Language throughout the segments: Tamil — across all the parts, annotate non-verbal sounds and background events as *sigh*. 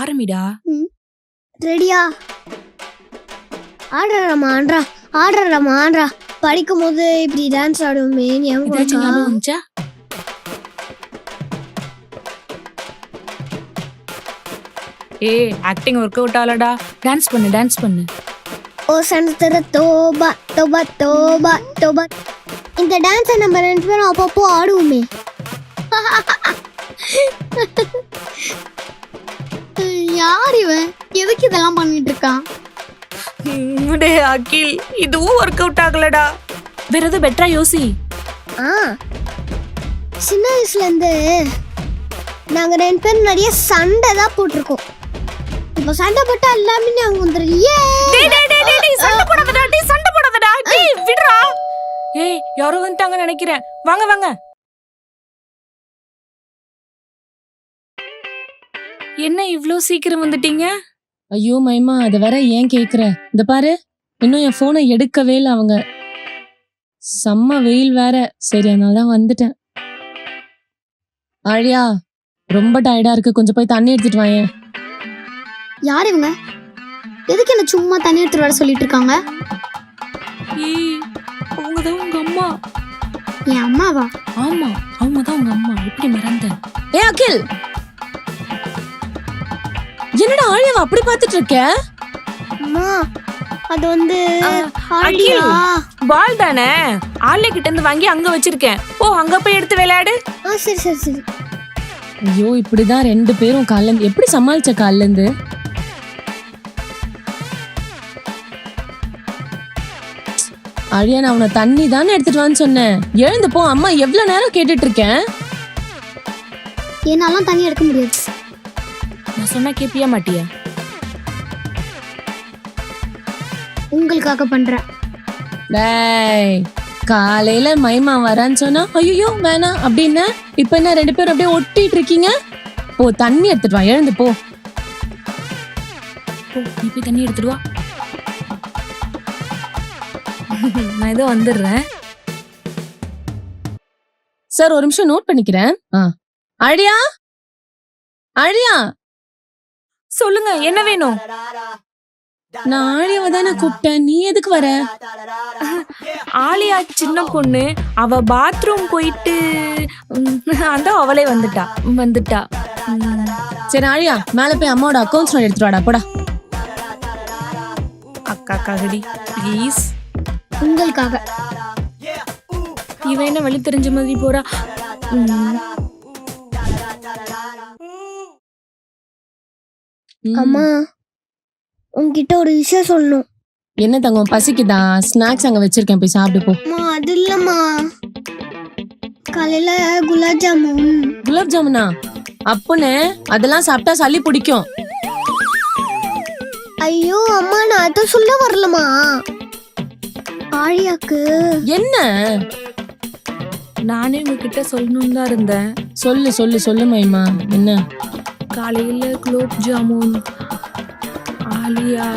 ஆரம்பிடா. ரெடியா? ஆடுறமா ஆடுறா. ஆடுறமா ஆடுறா. படிக்கும் போது இப்படி டான்ஸ் ஆடுவோமே ஞாபகம் ஏ ஆக்டிங் ஒர்க் அவுட் ஆகலடா. டான்ஸ் பண்ணு டான்ஸ் பண்ணு. ஓ சனத்தர தோபா தோபா தோபா தோபா. இந்த டான்ஸை நம்ம ரெண்டு பேரும் அப்பப்போ ஆடுவோமே. *laughs* யார் இவன்? எதுக்கு இதெல்லாம் பண்ணிட்டு இருக்கான்? டே அகில். இதுவும் ஒர்க் அவுட் ஆகலடா. வேற எதுவும் பெட்டரா யோசி. ஆ. சின்ன வயசுல இருந்து நாங்க ரெண்டு பேரும் நிறைய சண்டை தான் போட்டிருக்கோம். இப்போ சண்டை போட்டா எல்லாமே நாங்க வந்துடும் ஏ! டேய் டேய் டேய் டேய், டேய் சண்டை போடாதடா டேய் சண்டை போடாதடா. டேய் விடுடா ஏய் யாரோ வந்துட்டாங்கன்னு நினைக்கிறேன். வாங்க வாங்க. என்ன இவ்ளோ சீக்கிரம் வந்துட்டீங்க? ஐயோ மைமா அதை வேற ஏன் கேக்குற? இந்த பாரு. இன்னும் என் போனை எடுக்கவே இல்லை அவங்க. செம்ம வெயில் வேற. சரி அதனால தான் வந்துட்டேன். ஆழியா ரொம்ப டயர்டா இருக்கு. கொஞ்சம் போய் தண்ணி எடுத்துட்டு வாயேன். யார் இவங்க? எதுக்கு என்ன சும்மா தண்ணி எடுத்துட்டு வர சொல்லிட்டு இருக்காங்க? ஏய் அவங்க தான் உங்க அம்மா. என் அம்மாவா? ஆமா அவங்க தான் உங்க அம்மா. எப்படி மறந்த ஏ அகில்! என்னடா ஆழியாவை அப்படி பார்த்துட்டு இருக்க அம்மா அது வந்து ஆழியா? பால் தானே? ஆளே கிட்ட இருந்து வாங்கி அங்க வச்சிருக்கேன். ஓ அங்க போய் எடுத்து விளையாடு. ஆ சரி சரி சரி. ஐயோ இப்படிதான் ரெண்டு பேரும் காலைல இருந்து எப்படி சமாளிச்ச காலைல இருந்து அழியா நான் உன்னை தண்ணி தானே எடுத்துட்டு வான்னு சொன்னேன். எழுந்து போ அம்மா எவ்வளவு நேரம் கேட்டுட்டு இருக்கேன் என்னாலாம் தண்ணி எடுக்க முடியாது. நான் சொன்னா கேப்பியா மாட்டியா? உங்களுக்காக பண்றேன். டேய் காலையில மைமா வரான்னு சொன்னா ஐயோ வேணாம் அப்படின்னா. இப்ப என்ன ரெண்டு பேரும் அப்படியே ஒட்டிட்டு இருக்கீங்க? போ தண்ணி எடுத்துட்டு வா எழுந்து போ. போ நீ போய் தண்ணி எடுத்துட்டு வா. நான் ஏதோ வந்துடுறேன். சார் ஒரு நிமிஷம் நோட் பண்ணிக்கிறேன். ஆ. அழியா? அழியா? சொல்லுங்க என்ன வேணும்? நான் ஆழியாவை தானே கூப்பிட்டேன். நீ எதுக்கு வர? ஆலியா சின்ன பொண்ணு. அவ பாத்ரூம் போயிட்டு அதான் அவளே வந்துட்டா. வந்துட்டா. சரி ஆழியா மேல போய் அம்மாவோட அக்கௌண்ட்ஸ் நோட் எடுத்துட்டு வாடா போடா. அக்கா ககடி ப்ளீஸ் உங்களுக்காக. இவன் என்ன வழி தெரிஞ்ச மாதிரி போறா? அம்மா உன்கிட்ட ஒரு விஷயம் சொல்லணும். என்ன தங்கம்? பசிக்குதா? ஸ்நாக்ஸ் அங்க வச்சிருக்கேன். போய் சாப்பிடு போ. அம்மா அது இல்லம்மா. காலையில குலாப் ஜாமுன். குலாப் ஜாமுனா? அப்புன்னு அதெல்லாம் சாப்பிட்டா சளி பிடிக்கும். ஐயோ அம்மா நான் அதை சொல்ல வரலமா ஆழியாக்கு. என்ன? நானே உங்ககிட்ட சொல்லணும்னு தான் இருந்தேன். சொல்லு சொல்லு சொல்லு மைமா என்ன? காலையில குலோப் ஜாமுன் ஆலியா.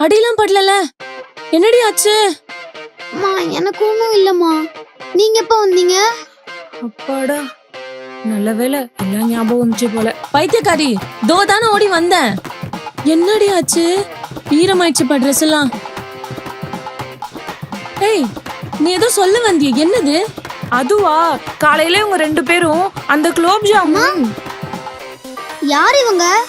அடியெல்லாம் படலல. என்னடி ஆச்சு? அம்மா எனக்கு ஒன்றும் இல்லைம்மா. நீங்க எப்போ வந்தீங்க? அப்பாடா. நல்ல வேளை எல்லாம் ஞாபகம் வந்துச்சு போல. பைத்தியக்காரி தோ தானே ஓடி வந்தேன். என்னடி ஆச்சு? ஈரமாயிடுச்சுப்பா ட்ரெஸ் எல்லாம். ஏய் நீ ஏதோ சொல்ல வந்தியே என்னது? அதுவா? காலையில இவங்க ரெண்டு பேரும் அந்த குலோப் ஜாமுன். யார் இவங்க?